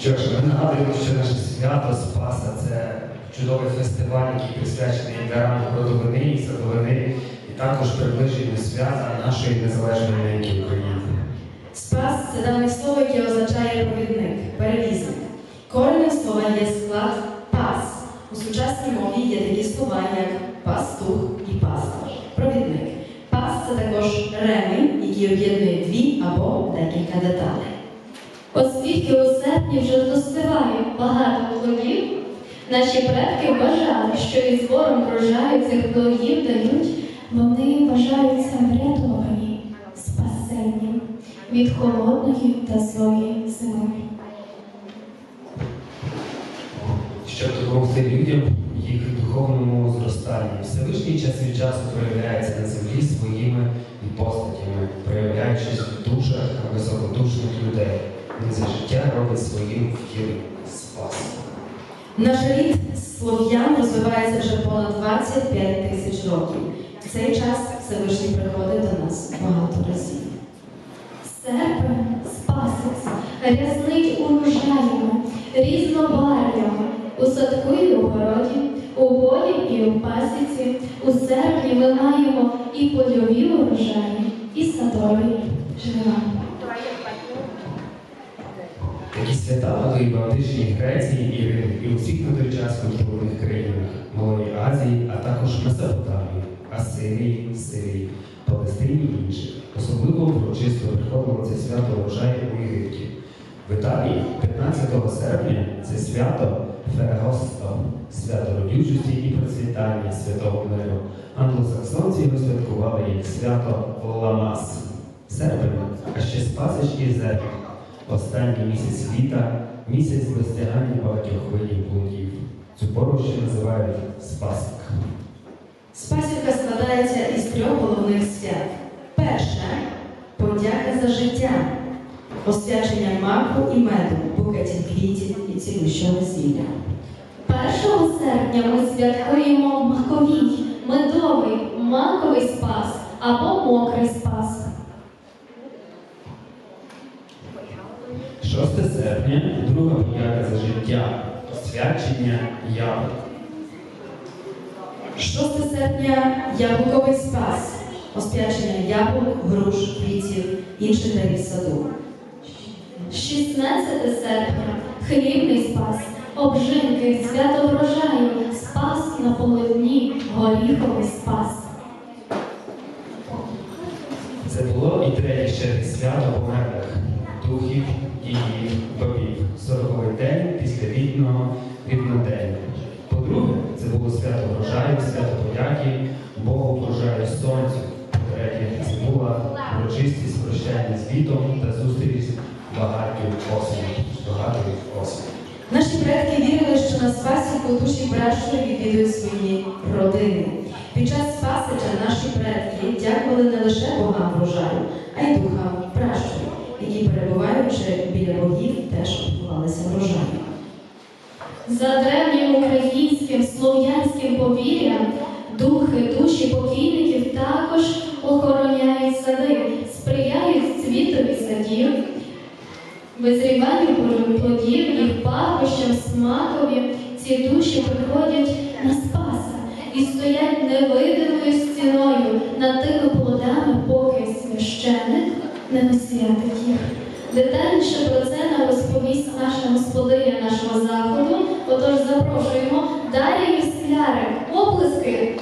Що ж, ми нагадуємо, що наше свято Спаса це чудовий фестиваль, який присвячений дарам родовини і садовини, і також приближенню свята нашої незалежної неньки України. Спас це дане слово, яке означає провідник, перевізник. Коренем слова є склад пас. У сучасній мові є такі слова, як пастух і пастор. Провідник. Пас це також ремінь, який об'єднує дві або декілька деталей. Оскільки у серпні вже достигає багато плодів, наші предки вважали, що із збором врожаю цих плодів дають, вони вважаються врятовані спасенням від холодної та злої зими. Щоб допомогти людям їх духовному зростанні. Всевишній час від часу проявляється на землі своїми іпостатями, проявляючись в душах високодушних людей. Він за життя робить своїм втіленням спас. Наш рід слов'ян розвивається вже понад 25 тисяч років. В цей час Всевишній приходить до нас багато разів. Серпень спаситься, ряснить урожаями, різнобарв'ями, у садку і у городі, у полі і у пасіці. У серпні ми маємо і польові урожаї, і садові жнива. Такі свята були в античній Греції, і, Римі, і у всіх на той країнах Малої Азії, а також Месопотамії, Асирії, Сирії, Палестині і інших. Особливо урочисто приходило це свято врожаю у Єгипті. В Італії 15 серпня це свято Ферегосто, свято родючості і процвітання святого миру. Англосаксонці його святкували як свято Ламас. Серпень, а ще спасич і зеркало. Останній місяць літа, місяць достигання багатьох видів плодів. Цю пору ще називають Спасик. Спасівка складається із трьох головних свят. Перше подяка за життя, освячення маку і меду, букетів квітів і цілющого зілля. 1 серпня ми святкуємо маковій, медовий, маковий спас або мокрий спас. 6 серпня друга подяка за життя, освячення яблук. 6 серпня яблуковий спас, освячення яблук, груш, квітів, інших дарів саду. 16 серпня хлібний спас, обжинки, свято врожаю, спас на полотні, горіховий спас. За древнім українським слов'янським повір'ям духи душі покійників також охороняють сади, сприяють цвітові садів, визріванню плодів, їх пахощам, смакові. Ці душі приходять на спаса і стоять невидимою стіною над тими плодами, поки священник не освятить їх. Детальніше про це нам розповість наша господиня нашого заходу. Отож запрошуємо Дар'я Скляри. Оплески!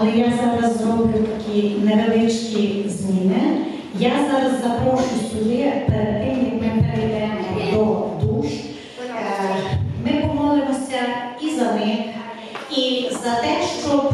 Але я зараз зроблю такі невеличкі зміни. Я зараз запрошую сюди, перед тим, як ми перейдемо до душ, е, ми помолимося і за них, і за те, щоб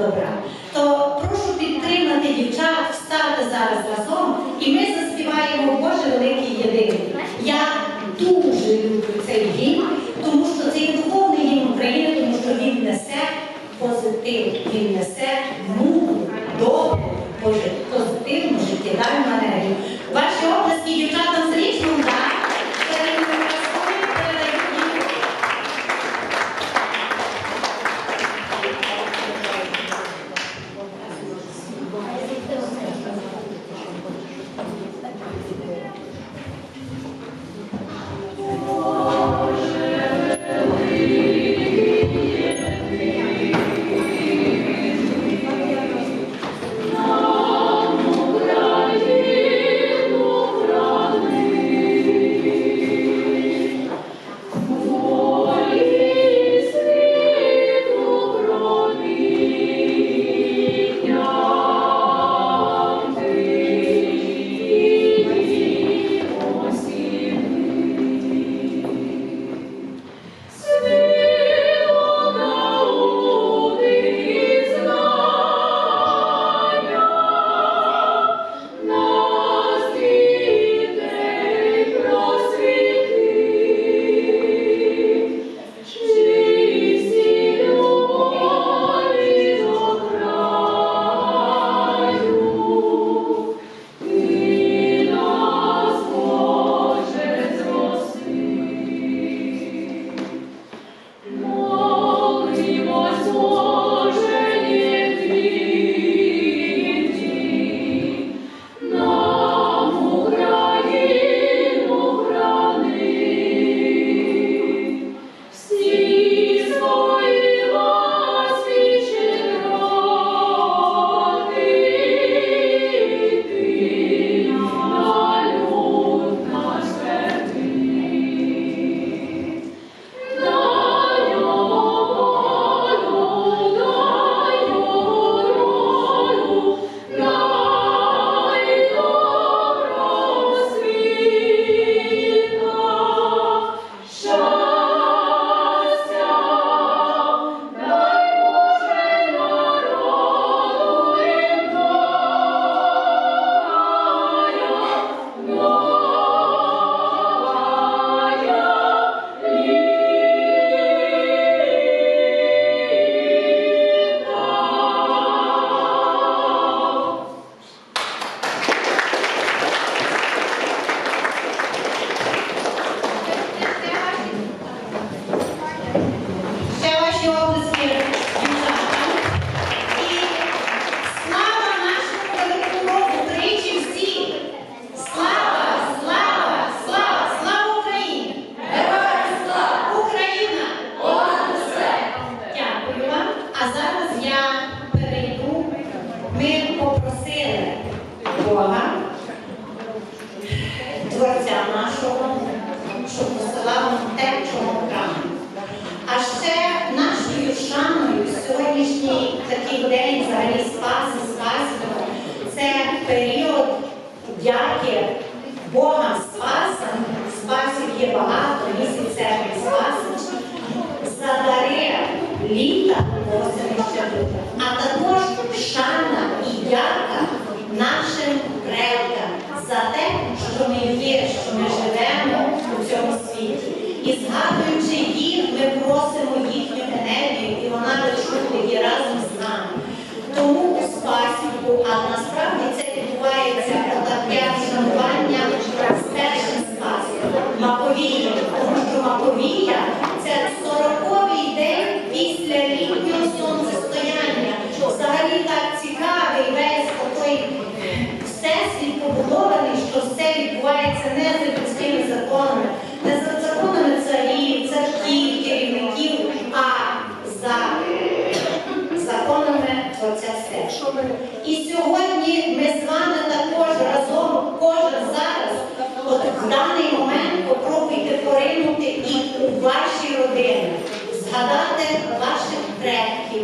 dobrar. boa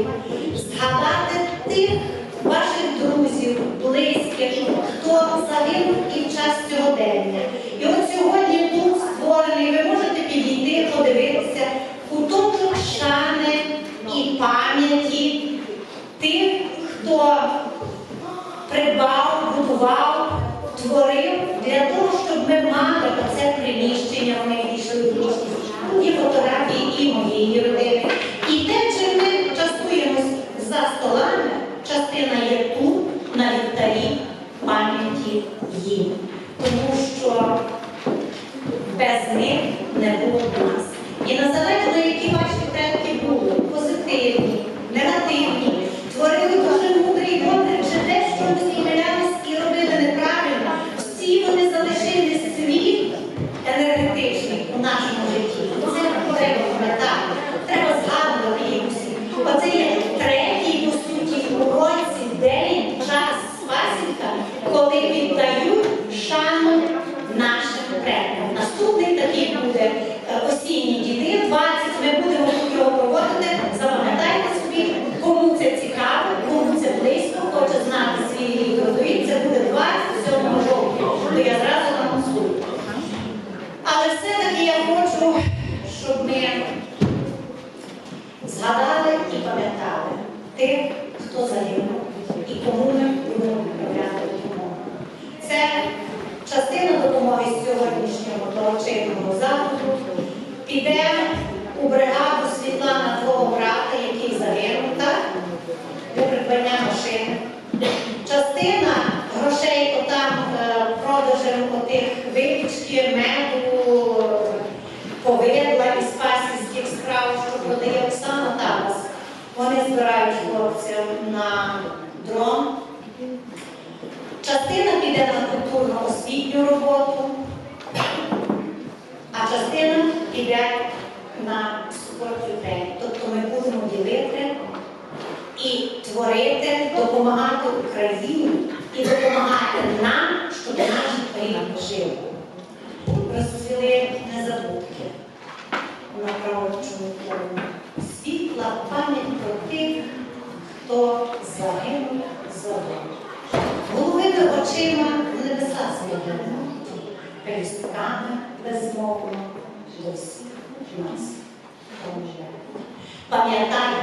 років, Частина піде на культурно-освітню роботу, а частина піде на спорт людей. Тобто ми будемо ділити і творити, допомагати Україні і допомагати нам, щоб наш рік жив. Розцвіли незабудки на правочому полі. Світла пам'ять про тих, хто загинув за волю. Головими очима небеса зглядали, пелюстками безмовно до всіх нас промовляє. Пам'ятай,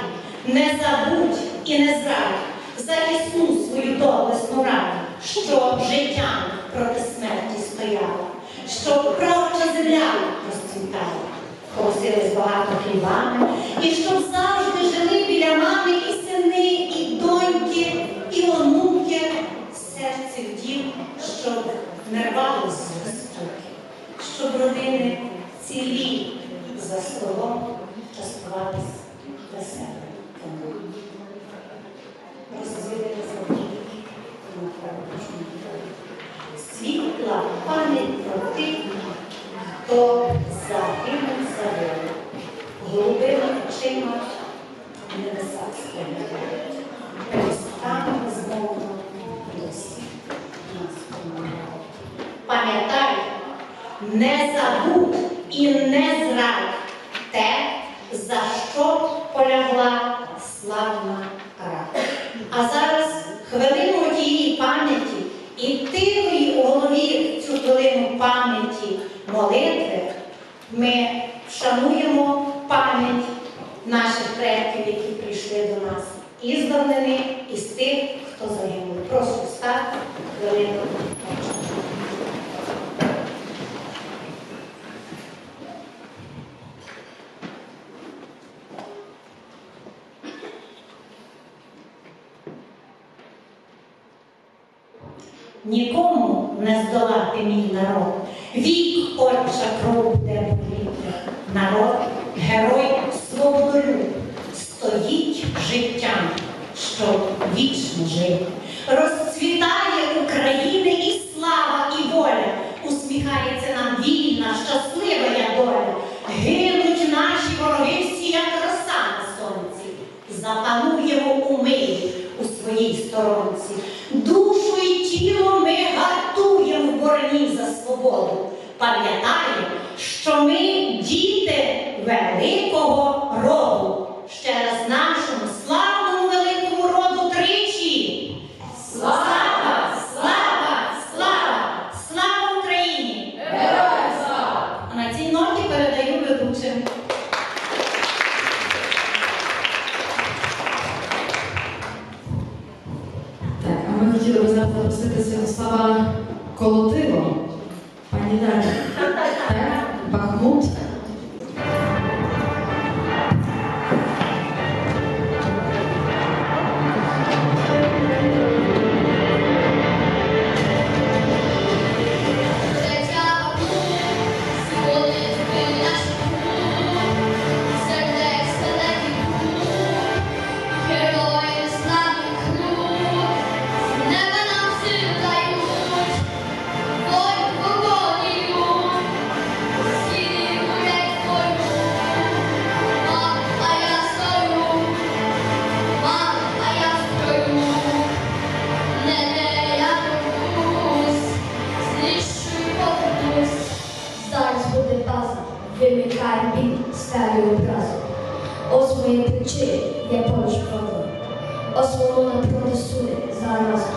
не забудь і не зрадь за існу свою доблесну раду, що життям проти смерті стояла, що пророча земля розцвітала, колосились багато хлібами, і щоб завжди жили біля мами і сини, і доньки, і онуки, серце вдів, щоб не рвалося розпуки, щоб родини цілі за столом частувались веселим тому. Розвили забули на правочному полі. Світла пам'ять про тих, хто загинув за волю. Голубими очима небеса споглядають. Перестане знову до всіх нас помагають. Пам'ятай, не забудь і не зрадь те, за що полягла славна рада. А зараз хвилину тієї пам'яті і тихої у голові цю хвилину пам'яті молитви ми вшануємо пам'ять наших предків, які прийшли до нас із давнини, і з тих, хто загинув. Прошу стати хвилину. Нікому не здолати мій народ. Вік отча кров де повітря, Народ, герой свободолюб, стоїть життям, щоб вічно жити. Розцвітає України і слава, і воля. Усміхається нам вільна, щаслива я доля. Гинуть наші вороги всі, як роса на сонці. Запануємо у мирі у своїй сторонці. Душу і тіло ми гартуємо в борні за Пам'ятаємо, що ми діти великого поруч воно напроти суди, зараз.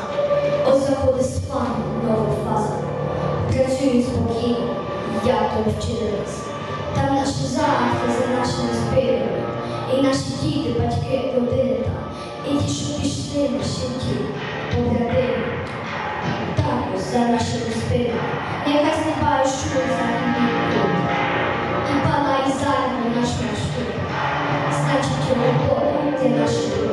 Ось заходить спальня, нова фаза. Працюю спокійно, я то вчителець. Там наші захисти за нашими спинами. І наші діти, батьки, родини там. І ті, що пішли на щиті, побратими. Також за нашими спинами. Нехай знебає, що західний тут. І палає зараз наш маршрут. Значить, його поле це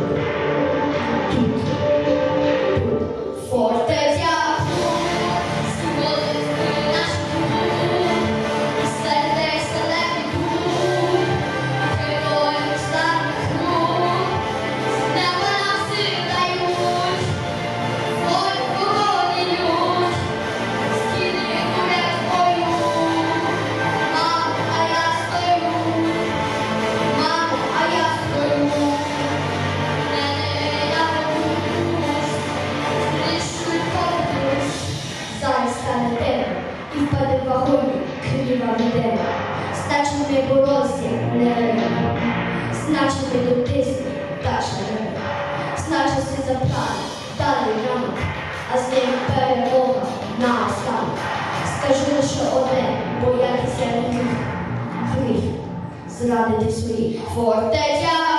zrobię for słów. job.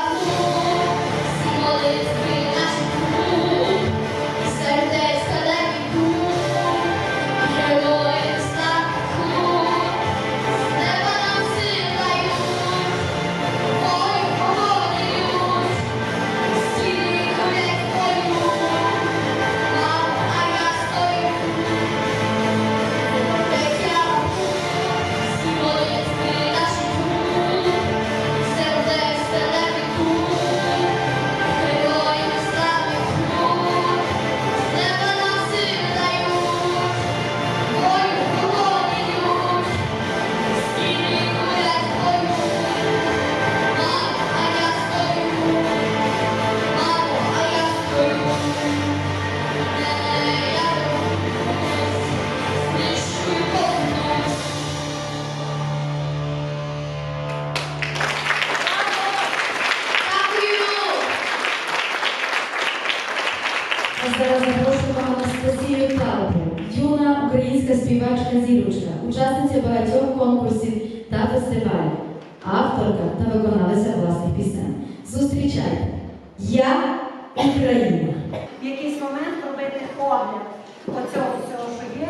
Робити огляд оцього всього, що є,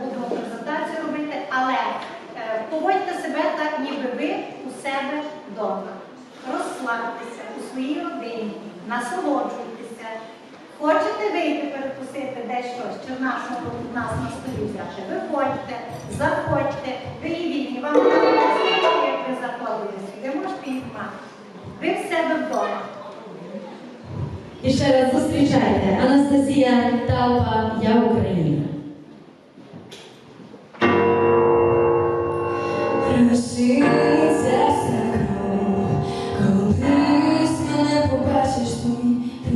будемо презентацію робити, але е, поводьте себе так, ніби ви у себе вдома. Розслабтеся у своїй родині, насолоджуйтеся. Хочете вийти перекусити дещо, що в нас, на столі взяти? Виходьте, заходьте, ви є вільні, вам не як ви заходите сюди, можете їх мати. Ви в себе вдома. І ще раз зустрічайте Анастасія Талпа, Я Україна. Проситься кров, колись мене побачиш ти.